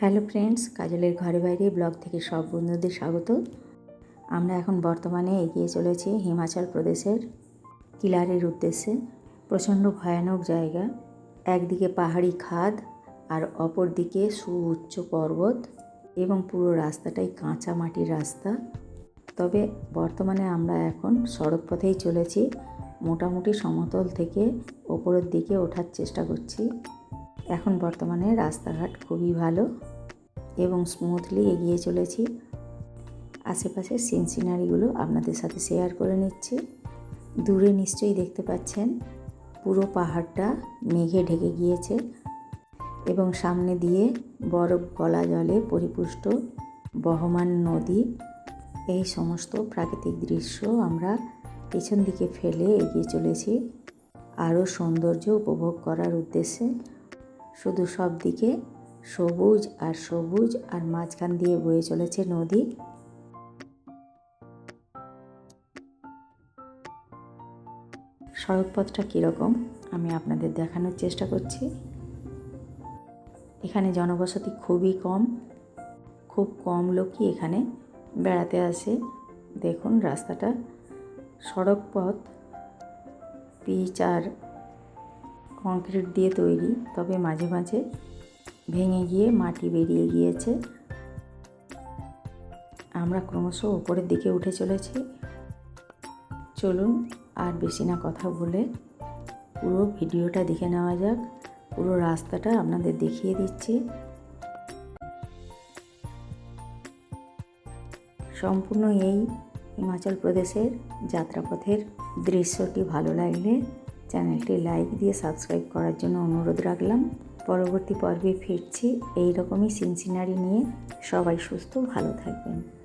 Hello friends, কাজলের ঘরে বাইরে ব্লগ থেকে সব বন্ধুদের স্বাগত। আমরা এখন বর্তমানে এগিয়ে চলেছি হিমাচল প্রদেশের কিলারের উদ্দেশ্যে। প্রচণ্ড ভয়ানক জায়গা। একদিকে পাহাড়ি খাদ আর অপর দিকে সুউচ্চ পর্বত এবং পুরো রাস্তাটাই কাঁচা মাটির রাস্তা। তবে বর্তমানে আমরা এখন সড়ক পথেই চলেছি। মোটামুটি সমতল থেকে ওপরের দিকে ওঠার চেষ্টা করছি। এখন বর্তমানে রাস্তাঘাট খুবই ভালো এবং স্মুথলি এগিয়ে চলেছি। আশেপাশের সিন সিনারিগুলো আপনাদের সাথে শেয়ার করে নিচ্ছি। দূরে নিশ্চয়ই দেখতে পাচ্ছেন, পুরো পাহাড়টা মেঘে ঢেকে গিয়েছে এবং সামনে দিয়ে বরফ গলা জলে পরিপুষ্ট বহমান নদী। এই সমস্ত প্রাকৃতিক দৃশ্য আমরা পেছন দিকে ফেলে এগিয়ে চলেছি। আরও সৌন্দর্য উপভোগ করার উদ্দেশ্যে শুধু সব দিকে সবুজ আর সবুজ আর মাঝখান দিয়ে বয়ে চলেছে নদী। সড়কপথটা কীরকম? আমি আপনাদের দেখানোর চেষ্টা করছি। এখানে জনবসতি খুবই কম, খুব কম লোকই এখানে বেড়াতে আসে। দেখুন রাস্তাটা। সড়ক পথ পিচ আর কংক্রিট দিয়ে তৈরি, তবে মাঝে মাঝে ভেঙে গিয়ে মাটি বেরিয়ে গিয়েছে। আমরা ক্রমশ ওপরের দিকে উঠে চলেছি। চলুন আর বেশি না কথা বলে পুরো ভিডিওটা দেখে নেওয়া যাক। পুরো রাস্তাটা আপনাদের দেখিয়ে দিচ্ছি। সম্পূর্ণ এই হিমাচল প্রদেশের যাত্রাপথের দৃশ্যটি ভালো লাগলে চ্যানেলটি লাইক দিয়ে সাবস্ক্রাইব করার জন্য অনুরোধ রাখলাম। পরবর্তী পর্বে ফিরছি। এই রকমই সিনসিনারি নিয়ে সবাই সুস্থ, ভালো থাকবেন।